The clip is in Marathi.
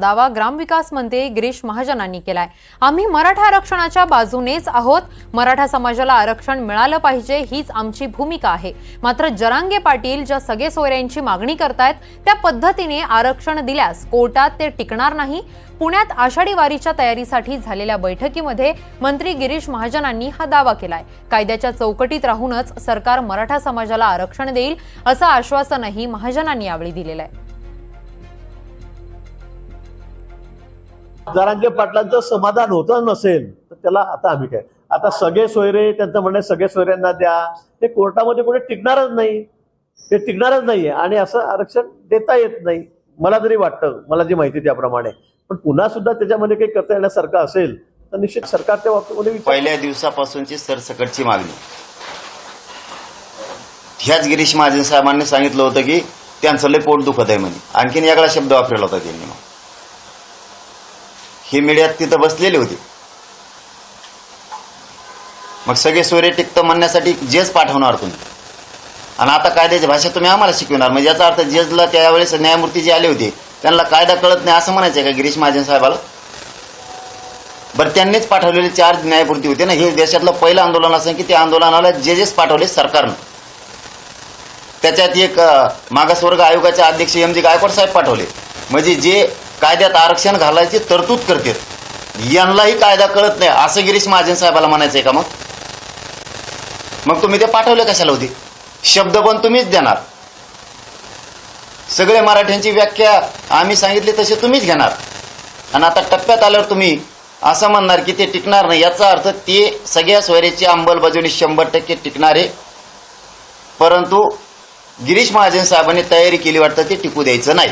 दावा ग्रामविकास मंत्री गिरीश महाजनांनी केलाय. आम्ही मराठा आरक्षणाच्या बाजूनेच आहोत. मराठा समाजाला आरक्षण मिळालं पाहिजे हीच आमची भूमिका आहे. मात्र जरांगे पाटील ज्या सगळे सोयऱ्यांची मागणी करतायत त्या पद्धतीने आरक्षण दिल्यास कोर्टात ते टिकणार नाही. पुण्यात आषाढी वारीच्या तयारीसाठी झालेल्या बैठकीमध्ये मंत्री गिरीश महाजनांनी हा दावा केलाय. कायद्याच्या चौकटीत राहूनच सरकार मराठा समाजाला आरक्षण देईल असं आश्वासनही महाजनांनी यावेळी दिलेलं आहे. जरांगे पाटलांचं समाधान होतं नसेल तर त्याला आता आम्ही काय? आता सगळे सोयरे त्यांचं म्हणणं सगळे सोयऱ्यांना द्या. ते कोर्टामध्ये कुठे टिकणारच नाही. ते टिकणारच नाहीये आणि असं आरक्षण देता येत नाही. मला जरी वाटतं मला जी माहिती त्याप्रमाणे. पण पुन्हा सुद्धा त्याच्यामध्ये काही करता येण्यासारखं असेल तर निश्चित सरकार त्या बाबतीमध्ये पहिल्या दिवसापासूनची सरसकटची मागणी. ह्याच गिरीश महाजन साहेबांनी सांगितलं होतं की त्यांचं लय पोट दुखत आहे म्हणे. आणखीन वेगळा शब्द वापरला होता त्यांनी मग. हे मीडियात तिथं बसलेले होते. मग सगळे सोयरे टिक्त म्हणण्यासाठी जेज पाठवणार तुम्ही. आणि आता कायद्याची भाषा तुम्ही आम्हाला शिकवणार. म्हणजे याचा अर्थ जजला त्यावेळेस न्यायमूर्ती जे आले होते त्यांना कायदा कळत नाही असं म्हणायचं का गिरीश महाजन साहेबाला? बरं त्यांनीच पाठवलेले चार न्यायपूर्ती होते ना हे देशातलं पहिलं आंदोलन असं की त्या आंदोलनाला जजेस पाठवले सरकारनं. त्याच्यात एक मागासवर्ग आयोगाचे अध्यक्ष एम जी गायकवाड साहेब पाठवले. म्हणजे जे कायद्यात आरक्षण घालायची तरतूद करतात यांनाही कायदा कळत नाही. असं गिरीश महाजन साहेबाला म्हणायचंय का मग? मग तुम्ही ते पाठवले कशाला होती? शब्द पण तुम्हीच देणार. सगळे मराठ्यांची व्याख्या आम्ही सांगितली तसे तुम्हीच घेणार. आणि आता टप्प्यात आल्यावर तुम्ही असं म्हणणार की ते टिकणार नाही. याचा अर्थ ते सगळ्या सोयऱ्याची अंमलबजावणी शंभर टक्के टिकणार आहे. परंतु गिरीश महाजन साहेबांनी तयारी केली वाटतं ते टिकू द्यायचं नाही.